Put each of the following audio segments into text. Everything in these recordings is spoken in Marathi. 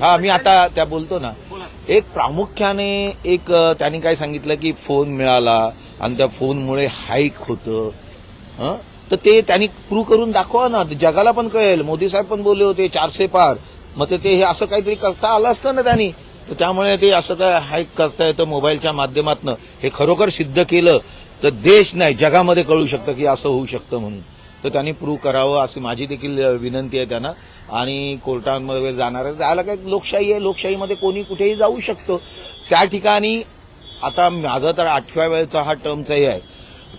हा मी आता त्या बोलतो ना. एक प्रामुख्याने एक त्यांनी काय सांगितलं की फोन मिळाला आणि त्या फोनमुळे हाईक होतं. तर ते त्यांनी प्रूव्ह करून दाखवा ना. जगाला पण कळेल. मोदी साहेब पण बोलले होते चारशे पार. मग ते- ते हे असं काहीतरी करता आलं असतं ना त्यांनी. तर त्यामुळे ते असं काय हाईक करता येतं मोबाईलच्या माध्यमातून. हे खरोखर सिद्ध केलं. तर देश नाही जगामध्ये कळू शकतं की असं होऊ शकतं म्हणून. तर त्यांनी प्रूव्ह करावं अशी माझी देखील विनंती आहे त्यांना. आणि कोर्टांमध्ये जाणार जायला काय लोकशाही आहे. लोकशाहीमध्ये कोणी कुठेही जाऊ शकतो. त्या ठिकाणी आता माझं तर आठव्या वेळेचा हा टर्मचाही आहे.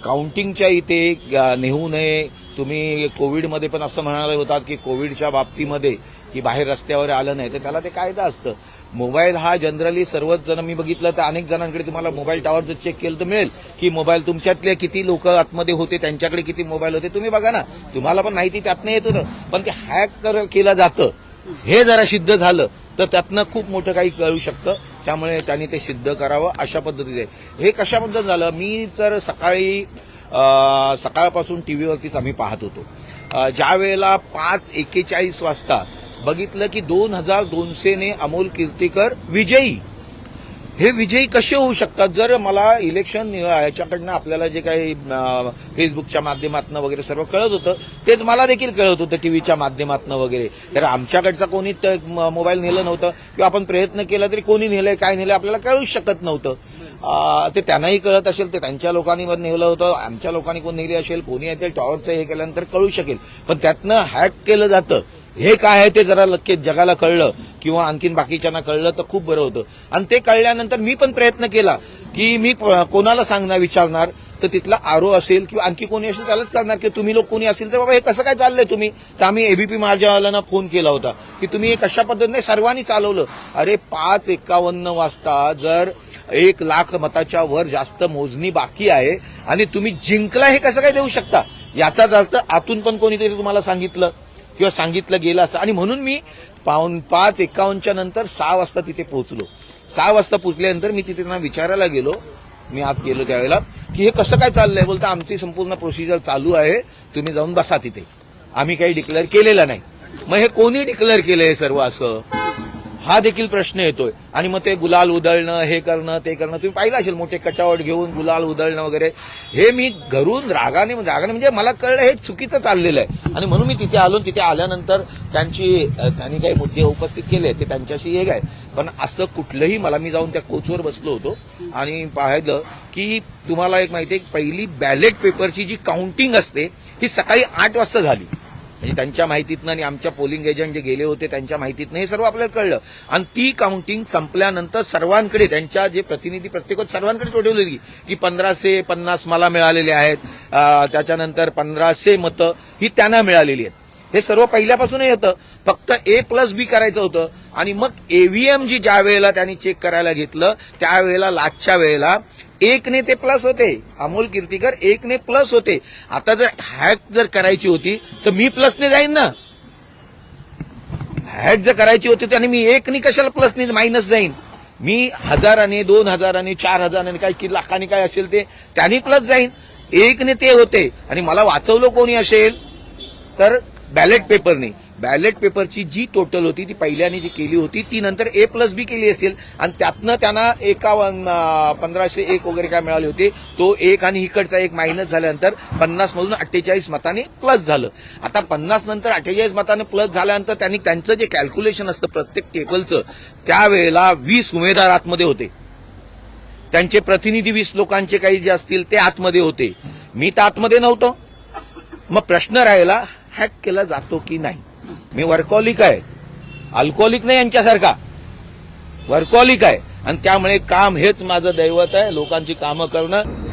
काउंटिंगच्या इथे नेहू नेऊ नये. तुम्ही कोविडमध्ये पण असं म्हणाले होतात की कोविडच्या बाबतीमध्ये की बाहेर रस्त्यावर आलं नाही तर त्याला ते कायदा असतं. मोबाईल हा जनरली सर्वच जण मी बघितलं तर अनेक जणांकडे तुम्हाला मोबाईल टावर जर चेक केलं तर मिळेल की मोबाईल तुमच्यातले किती लोक आतमध्ये होते त्यांच्याकडे किती मोबाईल होते तुम्ही बघा ना. तुम्हाला पण माहिती त्यातनं येत होतं. पण ते हॅक केलं जातं. हे जरा सिद्ध झालं तर त्यातनं खूप मोठं काही कळू शकतं. त्यामुळे त्यांनी ते सिद्ध करावं अशा पद्धतीने. हे कशाबद्दल झालं? मी तर सकाळी सकाळपासून सकाळपासून टीव्हीवरतीच आम्ही पाहत होतो. ज्या वेळेला पाच एकेचाळीस वाजता बघितलं की दोन हजार दोनशेने अमोल कीर्तीकर विजयी. हे विजयी कसे होऊ शकतात? जर मला इलेक्शन याच्याकडनं आपल्याला जे काही फेसबुकच्या माध्यमातून वगैरे सर्व कळत होतं तेच मला देखील कळत होतं टीव्हीच्या माध्यमातून वगैरे. तर आमच्याकडचा कोणी मोबाईल नेलं नव्हतं किंवा आपण प्रयत्न केला तरी कोणी नेलंय काय नेलंय आपल्याला कळूच शकत नव्हतं. ते त्यांनाही कळत असेल ते त्यांच्या लोकांनी नेलं होतं. आमच्या लोकांनी कोण नेली असेल कोणी येतील टॉवरचं हे केल्यानंतर कळू शकेल. पण त्यातनं हॅक केलं जातं. हे काय आहे ते जरा लक्के जगाला कळलं किंवा आणखीन बाकीच्यांना कळलं तर खूप बरं होतं. आणि ते कळल्यानंतर मी पण प्रयत्न केला की मी प- कोणाला सांगणार विचारणार तर तिथला आरो असेल किंवा आणखी कोणी असेल त्यालाच करणार की तुम्ही लोक कोणी असेल तर बाबा हे कसं काय चाललंय तुम्ही? तर आम्ही एबीपी मार्जावाल्यांना फोन केला होता की तुम्ही हे कशा पद्धतीने सर्वांनी चालवलं? अरे पाच एकावन्न वाजता जर एक लाख मताच्या वर जास्त मोजणी बाकी आहे आणि तुम्ही जिंकला हे कसं काय देऊ शकता? याचाच अर्थ आतून पण कोणीतरी तुम्हाला सांगितलं. किंवा सांगितलं गेलं असं. आणि म्हणून मी पाऊन पाच एकावन्नच्या नंतर सहा वाजता तिथे पोहोचलो. सहा वाजता पोचल्यानंतर मी तिथे त्यांना विचारायला गेलो. मी आत गेलो त्यावेळेला की हे कसं काय चाललंय? बोलतं आमची संपूर्ण प्रोसिजर चालू आहे. तुम्ही जाऊन बसा तिथे. आम्ही काही डिक्लेअर केलेलं नाही. मग हे कोणी डिक्लेअर केलंय हे सर्व असं? हा देखील प्रश्न येतोय. आणि मग ते गुलाल उधळणं हे करणं ते करणं तुम्ही पाहिलं असेल मोठे कटावट घेऊन गुलाल उधळणं वगैरे. हे मी घरून रागाने रागाने म्हणजे मला कळलं हे चुकीचं चाललेलं आहे. आणि म्हणून मी तिथे आलो तिथे आल्यानंतर त्यांची त्यांनी काही मुद्दे उपस्थित केले ते त्यांच्याशी हे काय. पण असं कुठलंही मला मी जाऊन त्या कोचवर बसलो होतो आणि पाहिलं की तुम्हाला एक माहिती आहे पहिली बॅलेट पेपरची जी काउंटिंग असते ही सकाळी आठ वाजता झाली. म्हणजे त्यांच्या माहितीतनं आणि आमच्या पोलिंग एजंट जे गेले होते त्यांच्या माहितीतनं हे सर्व आपल्याला कळलं. आणि ती काउंटिंग संपल्यानंतर सर्वांकडे त्यांच्या जे प्रतिनिधी प्रत्येक सर्वांकडे सोडवलेली की पंधराशे पन्नास मला मिळालेले आहेत. त्याच्यानंतर पंधराशे मतं ही त्यांना मिळालेली आहेत. हे सर्व पहिल्यापासूनही होतं. फक्त ए प्लस बी करायचं होतं. आणि मग एव्हीएम जी ज्या वेळेला त्यांनी चेक करायला घेतलं त्यावेळेला लाचच्या वेळेला एकने ते प्लस होते. अमोल कीर्तीकर एकने प्लस होते. आता जर हॅक जर करायची होती तर मी प्लसने जाईन ना. हॅक जर करायची होती त्याने मी एकनी कशाला प्लसने मायनस जाईन? मी हजाराने दोन हजाराने चार हजाराने काय की लाखाने काय असेल ते त्यांनी प्लस जाईन. एकने ते होते. आणि मला वाचवलं कोणी असेल? तर बॅलेट पेपरने बॅलेट पेपरची जी टोटल होती ती पहिल्याने जी केली होती ती नंतर ए प्लस बी केली असेल. आणि त्यातनं त्यांना एकावन्न पंधराशे एक वगैरे काय मिळाले होते. तो एक आणि इकडचा एक मायनस झाल्यानंतर पन्नास मधून अठ्ठेचाळीस मताने प्लस झालं. आता पन्नास नंतर अठ्ठेचाळीस मताने प्लस झाल्यानंतर त्यांनी त्यांचं जे कॅल्क्युलेशन असतं प्रत्येक टेबलचं त्यावेळेला वीस उमेदवार आतमध्ये होते. त्यांचे प्रतिनिधी वीस लोकांचे काही जे असतील ते आतमध्ये होते. मी तर आतमध्ये नव्हतो. मग प्रश्न राहिला हॅक केला जातो की नाही? मी वर्कॉलिक आहे. अल्कोहोलिक नाही यांच्यासारखा. वर्कॉलिक आहे. आणि त्यामुळे काम हेच माझं दैवत आहे. लोकांची कामं करणं.